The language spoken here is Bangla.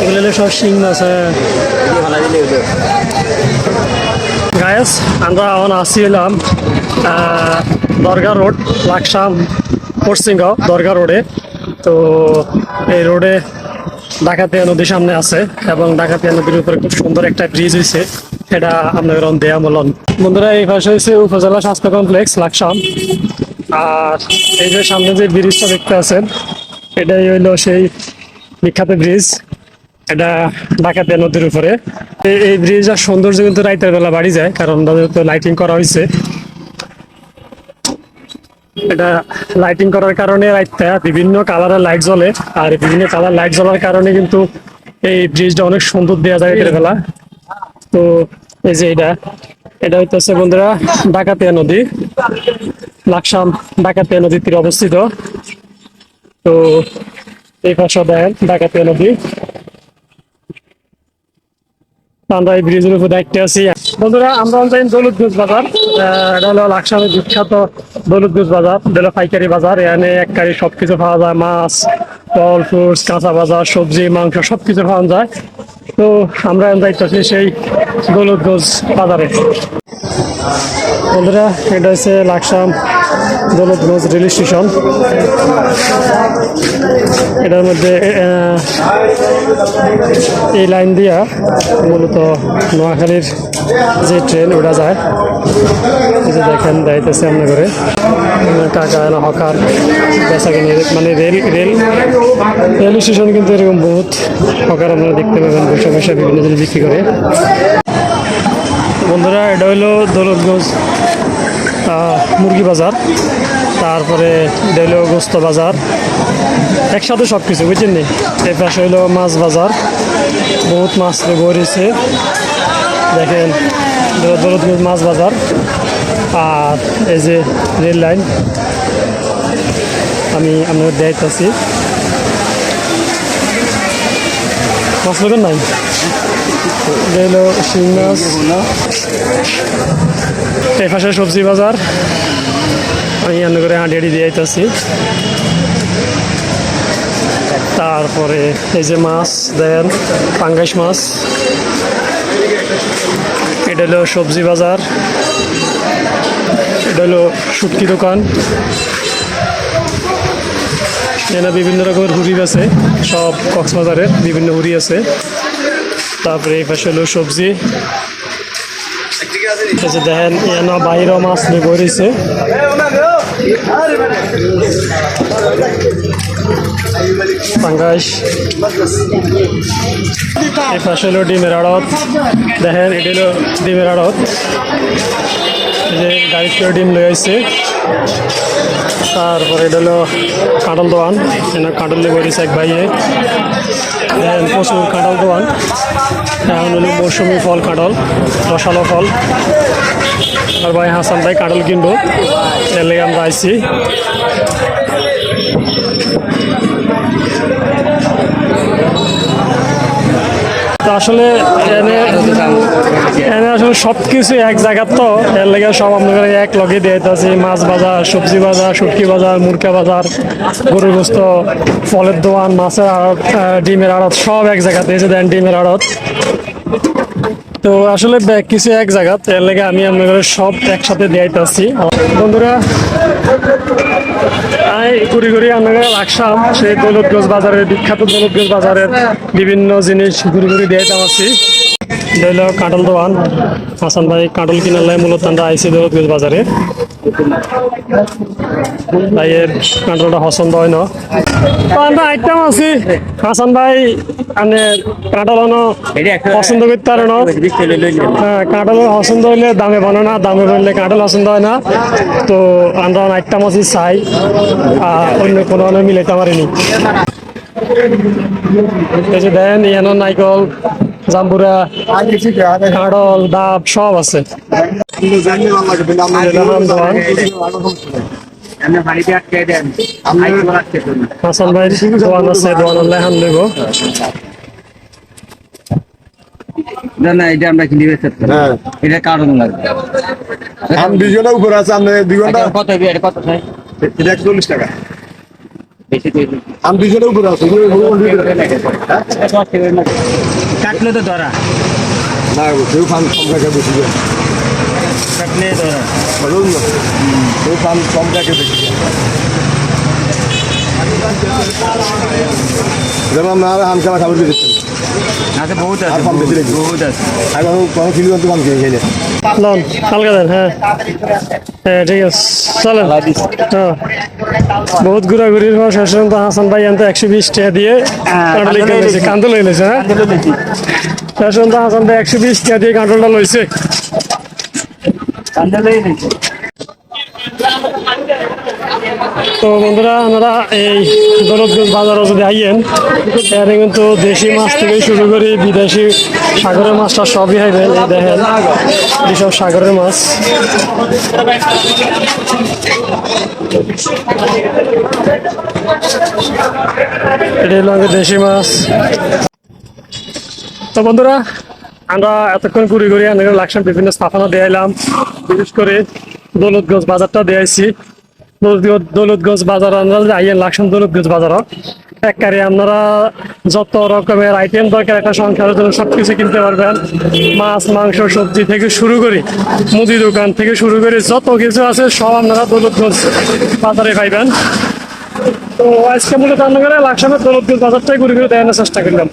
এগুলো সব শিং মাছ হ্যাঁ। গায়েস আমরা এখন আসি এলাম আহ, দরগা রোড লাকসাম পশ্চিমগাঁও দরগা রোডে। তো এই রোডে ডাকাতিয়া নদীর সামনে আছে এবং ডাকাতিয়া নদীর উপরে খুব সুন্দর একটা ব্রিজ হয়েছে এটা আপনাদের দেয়া মলন। বন্ধুরা এই পাশে হয়েছে উপজেলা স্বাস্থ্য কমপ্লেক্স লাকসাম। আর এই যে সামনে যে ব্রিজটা দেখতে আছেন এটাই হইল সেই বিখ্যাত ব্রিজ এটা ডাকাতিয়া নদীর উপরে। এই- এই ব্রিজের সৌন্দর্য কিন্তু রাইতের বেলা বাড়ি যায়, কারণ তো লাইটিং করা হয়েছে। এটা লাইটিং করার কারণে রাইতটা বিভিন্ন কালারের লাইট জ্বলে, আর বিভিন্ন কালার লাইট জ্বলার কারণে কিন্তু এই ব্রিজটা অনেক সুন্দর দেওয়া যায় রাতের বেলা। তো এই যে এটা এটা হইতেছে বন্ধুরা ডাকাতিয়া নদী। লাকসাম ডাকাতিয়া নদীর তীরে অবস্থিত। তো এই পাশে দেখেন ডাকাতিয়া নদী। ব্রিজের উপর আছি। বন্ধুরা, আমরা যাই দৌলতগঞ্জ বাজার। এটা হলো লাকসামের বিখ্যাত দৌলতগঞ্জ বাজার পাইকারি বাজার। এখানে এক কারি সবকিছু পাওয়া যায়, মাছ, ফল, ফ্রুটস, কাঁচা বাজার, সবজি, মাংস সবকিছু পাওয়া যায়। তো আমরা এখন যাইতেছি সেই দৌলতগঞ্জ বাজারে। বন্ধুরা, এটা হচ্ছে লাকসাম দৌলতগঞ্জ রেল স্টেশন। এটার মধ্যে এই লাইন দিয়া মূলত নোয়াখালীর যে ট্রেন, ওটা যায়। যে দেখেন, যাইতেছে আমরা করে টাকা না হকার মানে রেল রেল রেল স্টেশন কিন্তু এরকম বহুত। হকার আপনারা দেখতে পাবেন, বসে বসে বিভিন্ন জিনিস বিক্রি করে। বন্ধুরা, এটা হলো দৌলতগঞ্জ মুরগি বাজার, তারপরে এটা হলো গোস্ত বাজার, একসাথে সব কিছু বুঝছেন নি? এই পাশে মাছ বাজার, বহুত মাছ গড়িয়েছে দেখেন মাছ বাজার, আর এই যে রেল লাইন, আমি আপনাদের দেখাইতেছি। মাছ লোকের নাই? এটা শিং মাছ। এই সবজি বাজার। আমি এনে করে হাঁটি হাঁটি দিয়ে আইতাছি। তারপরে এই যে মাছ, দেন পাঙ্গাস মাছ। এটা হলো সবজি বাজার। এটা হলো শুটকি দোকান। এখানে বিভিন্ন রকমের হুড়ি আছে। সব কক্সবাজারের বিভিন্ন হুড়ি আছে। তারপরে এই পাশে হলো সবজি। দেখেন এনা বাইরে মাছ নিয়ে বইছে পাঙ্গাস। এই পাশে হলো ডিমের আড়ত। দেখেন, এটি হলো ডিমের আড়ত। যে গাড়ি করে ডিম লয়ে আসছে তারপরে এটা হলো কাঁঠাল দোয়ান। এখানে কাঁঠাল নিয়ে বইছে এক ভাইয়ে প্রচুর কাঁঠাল দোয়ান। এখন হলো মৌসুমি ফল কাঁঠাল, রসালো ফল। আর ভাই হাসান ভাই কাঁঠাল কিনবো। এর লেগে আমরা আইছি। আসলে এনে আসলে সব কিছু এক জায়গার তো। এর লেগে সব আপনাদের এক লগে দিয়ে দিতেছি। মাছ বাজার, সবজি বাজার, শুটকি বাজার মুরগা বাজার, গরুর গোস্ত, ফলের দোকান, মাছের আড়ত ডিমের আড়ত, সব এক জায়গাতে এসে দেন ডিমের আড়ত। তো আসলে কিছু এক জায়গা। এর লেগে আমি আপনাদের সব একসাথে দিয়ে দিয়াইতেছি বন্ধুরা ঘুরি ঘুরি রাখসাম। সেই দৌলতগঞ্জ বাজারের, বিখ্যাত দৌলতগঞ্জ বাজারের বিভিন্ন জিনিস ঘুরি ঘুরি দিয়ে আছি। ধরল কাঁঠাল দোকান হাসান ভাই কাঁঠাল কিনার লাই মূলত আমরা আইসি দৌলতগঞ্জ বাজারে ভাইয়ের কাঁঠালটা পছন্দ হয় না? তো আমরা আইটেম আছি। হাসান ভাই মানে কাঁঠাল আনো পছন্দ করতে পারে হ্যাঁ কাঁঠাল পছন্দ হইলে দামে বানো না, দামে বললে কাঁঠাল পছন্দ হয় না। তো আমরা আইটেম আছি, চাই। আর অন্য কোনো মিলাইতে পারিনি দেন ইয়ানো নাইকল জাম্বুরা কাঁড়ল ডাব সব আছে। আমরা হাসান ভাই দোয়ান আছে দোয়ান আল্লাহ হান দেবো না না এটা আমরা কিনে বেচতে হ্যাঁ। এটা কারণ লাগবে। আমি দুই ঘণ্টা উপরে আছে আপনি দুই ঘণ্টা। কত? এটা কত চাই এটা একচল্লিশ টাকা। আমি দুজনে উপরে আছি কাটলে তো ধরা না কেউ ফান কম টাকা বেশি দেয় কাটলে ধরা বলুন কেউ ফান কম টাকা বেশি যেমন আপনারা হাম খেলা খাবার দিচ্ছেন। আছে বহুত আর আছে কম বেশি লাগবে। বহুত আছে। আর কোনো কোনো ফিলিং তো কম খেয়ে খেলে লন হালকা দেন হ্যাঁ। হ্যাঁ ঠিক আছে চলেন। হ্যাঁ। বহুত ঘোরাঘুরির পর শেষ পর্যন্ত হাসান ভাই আনতে একশো বিশ টাকা দিয়ে কিনেছে লইছে। কান্দল লইলেছে হ্যাঁ। শেষ পর্যন্ত হাসান ভাই একশো বিশ টাকা দিয়ে কাঁঠালটা লইছে। তো বন্ধুরা আমরা এই দৌলতগঞ্জ বাজারও যদি আইয়েন, এখানে কিন্তু দেশি মাছ থেকে শুরু করে বিদেশি সাগরের মাছটা সবই হাইবেন দেখেন এইসব সাগরের মাছ। এটা হলো দেশি মাছ। তো বন্ধুরা, আমরা এতক্ষণ ঘুরে ঘুরে আমাদের লাকসাম বিভিন্ন স্থাপনা দেয়াইলাম, বিশেষ করে দৌলতগঞ্জ বাজারটা দেয়াইছি। দৌলতগঞ্জ- বাজার আমরা আইয়েন লাকসাম দৌলতগঞ্জ বাজার এককারে আপনারা যত রকমের আইটেম দরকার, একটা সংসারের জন্য সব কিছু কিনতে পারবেন। মাছ, মাংস, সবজি থেকে শুরু করে মুদি দোকান থেকে শুরু করে যত কিছু আছে সব আপনারা দৌলতগঞ্জ বাজারে পাইবেন। তো আজকে মূলত রান্নাঘরে লাকসামের দৌলতগঞ্জ বাজারটাই ঘুরে ঘুরে দেখানোর চেষ্টা করলাম।